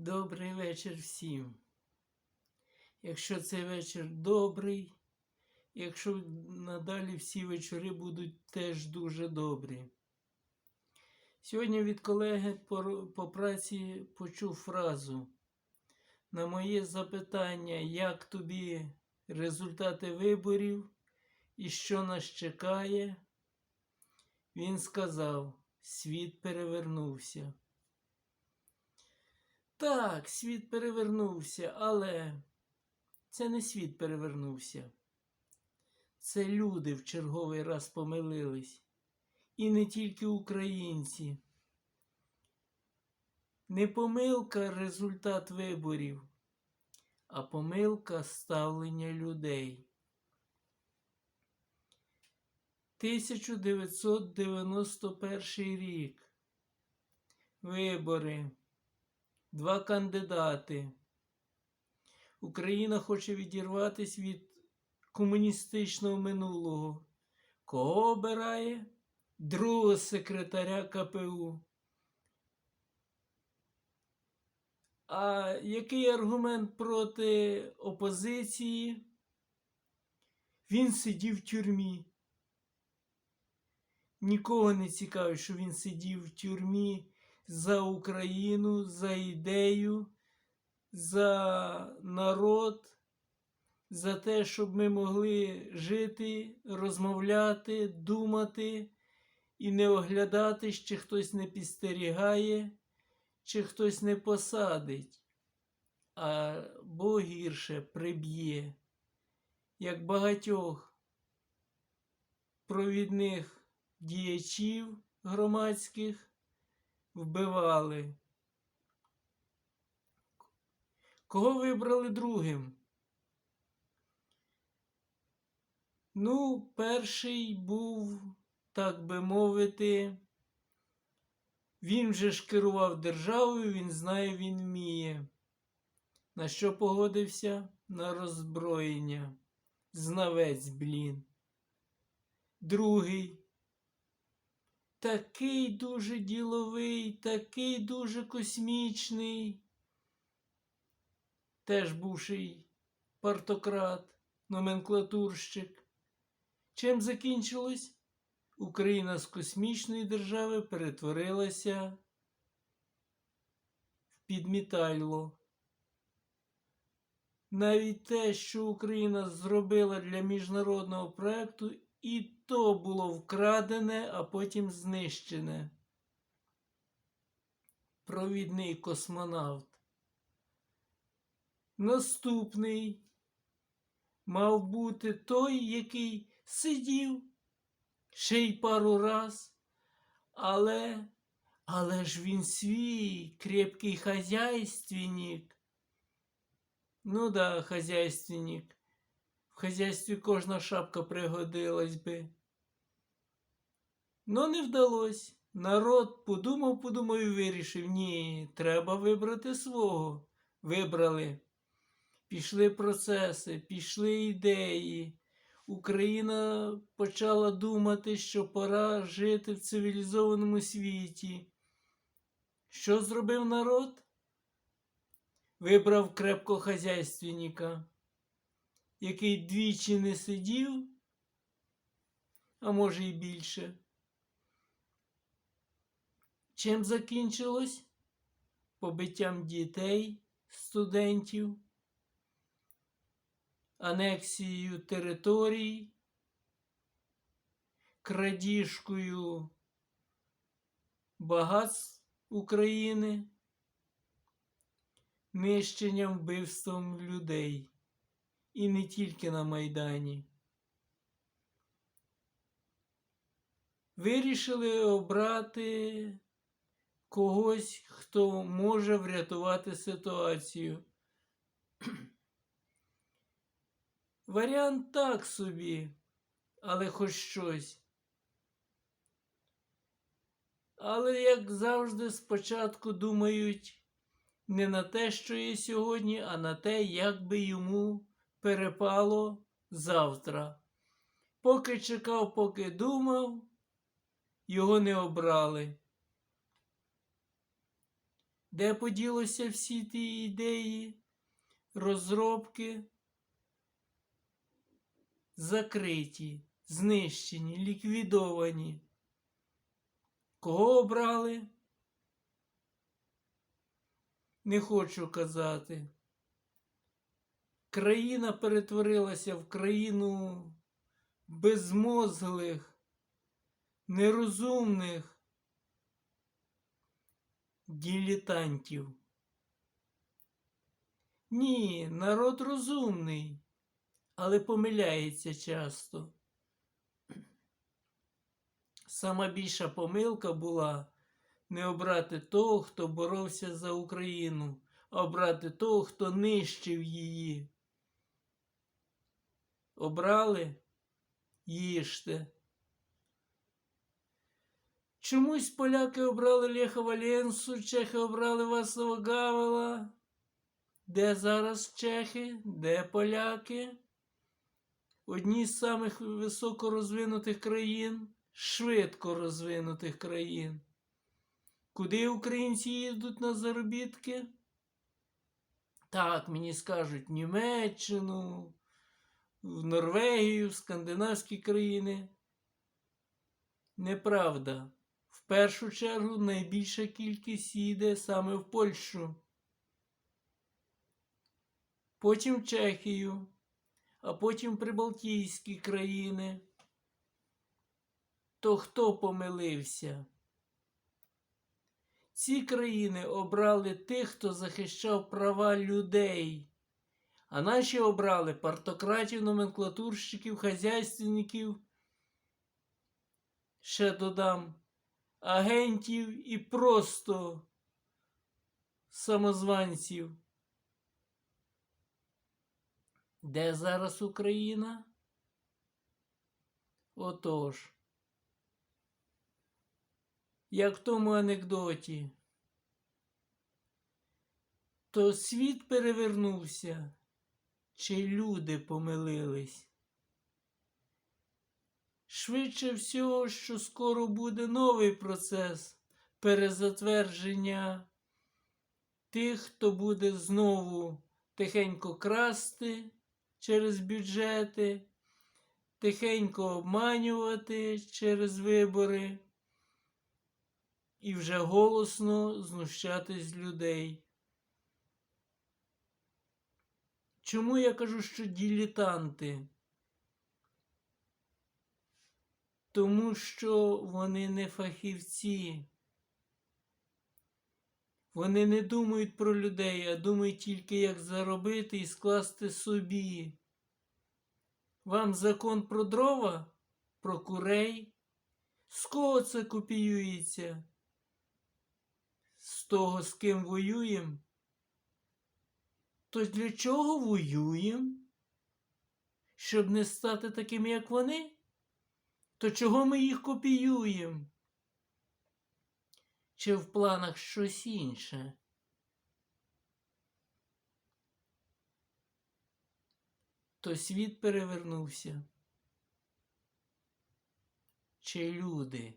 Добрий вечір всім. Якщо цей вечір добрий, якщо надалі всі вечори будуть теж дуже добрі. Сьогодні від колеги по, по праці почув фразу. На моє запитання, як тобі результати виборів і що нас чекає, він сказав: світ перевернувся. Так, світ перевернувся, але це не світ перевернувся. Це люди в черговий раз помилились. І не тільки українці. Не помилка результат виборів, а помилка ставлення людей. 1991 рік. Вибори. Два кандидати. Україна хоче відірватися від комуністичного минулого. Кого обирає? Другого секретаря КПУ. А який аргумент проти опозиції? Він сидів в тюрмі. Нікого не цікавить, що він сидів в тюрмі за Україну, за ідею, за народ, за те, щоб ми могли жити, розмовляти, думати і не оглядатись, чи хтось не підстерігає, чи хтось не посадить, а бо гірше приб'є, як багатьох провідних діячів громадських вбивали. Кого вибрали другим? Ну, перший був, так би мовити, він вже ж керував державою, він знає, він вміє. На що погодився? На роззброєння. Знавець, блін. Другий. Такий дуже діловий, такий дуже космічний. Теж бувший партократ, номенклатурщик. Чим закінчилось? Україна з космічної держави перетворилася в підмітайло. Навіть те, що Україна зробила для міжнародного проекту, і то було вкрадене, а потім знищене. Провідний космонавт. Наступний мав бути той, який сидів ще й пару раз, але, але ж він свій крепкий хазяйственник. Ну да, хазяйственник. В хазяйстві кожна шапка пригодилась би. Но не вдалося. Народ подумав, подумав і вирішив, ні, треба вибрати свого. Вибрали. Пішли процеси, пішли ідеї. Україна почала думати, що пора жити в цивілізованому світі. Що зробив народ? Вибрав крепкого хазяйственника, який двічі не сидів, а може і більше. Чим закінчилось? Побиттям дітей, студентів, анексією територій, крадіжкою багатств України, нищенням вбивством людей. І не тільки на Майдані. Вирішили обрати когось, хто може врятувати ситуацію. Варіант так собі, але хоч щось. Але, як завжди, спочатку думають не на те, що є сьогодні, а на те, як би йому перепало завтра. Поки чекав, поки думав, його не обрали. Де поділося всі ті ідеї, розробки? Закриті, знищені, ліквідовані. Кого обрали? Не хочу казати. Країна перетворилася в країну безмозглих, нерозумних дилетантів. Ні, народ розумний, але помиляється часто. Сама більша помилка була не обрати того, хто боровся за Україну, а обрати того, хто нищив її. Обрали? Їжте. Чомусь поляки обрали Леха Валенсу, чехи обрали Васова Гавела. Де зараз чехи? Де поляки? Одні з самих високорозвинутих країн, швидко розвинутих країн. Куди українці їдуть на заробітки? Так, мені скажуть, Німеччину, в Норвегію, в скандинавські країни. Неправда. В першу чергу найбільша кількість їде саме в Польщу. Потім в Чехію, а потім Прибалтійські країни. То хто помилився? Ці країни обрали тих, хто захищав права людей, а наші обрали партократів, номенклатурщиків, хазяйственників, ще додам, агентів і просто самозванців. Де зараз Україна? Отож. Як в тому анекдоті, то світ перевернувся, чи люди помилились. Швидше всього, що скоро буде новий процес перезатвердження тих, хто буде знову тихенько красти через бюджети, тихенько обманювати через вибори і вже голосно знущатись людей. Чому я кажу, що дилетанти? Тому що вони не фахівці. Вони не думають про людей, а думають тільки, як заробити і скласти собі. Вам закон про дрова, про курей? З кого це копіюється? З того, з ким воюємо? То для чого воюємо? Щоб не стати такими, як вони? То чого ми їх копіюємо? Чи в планах щось інше? То світ перевернувся. Чи люди?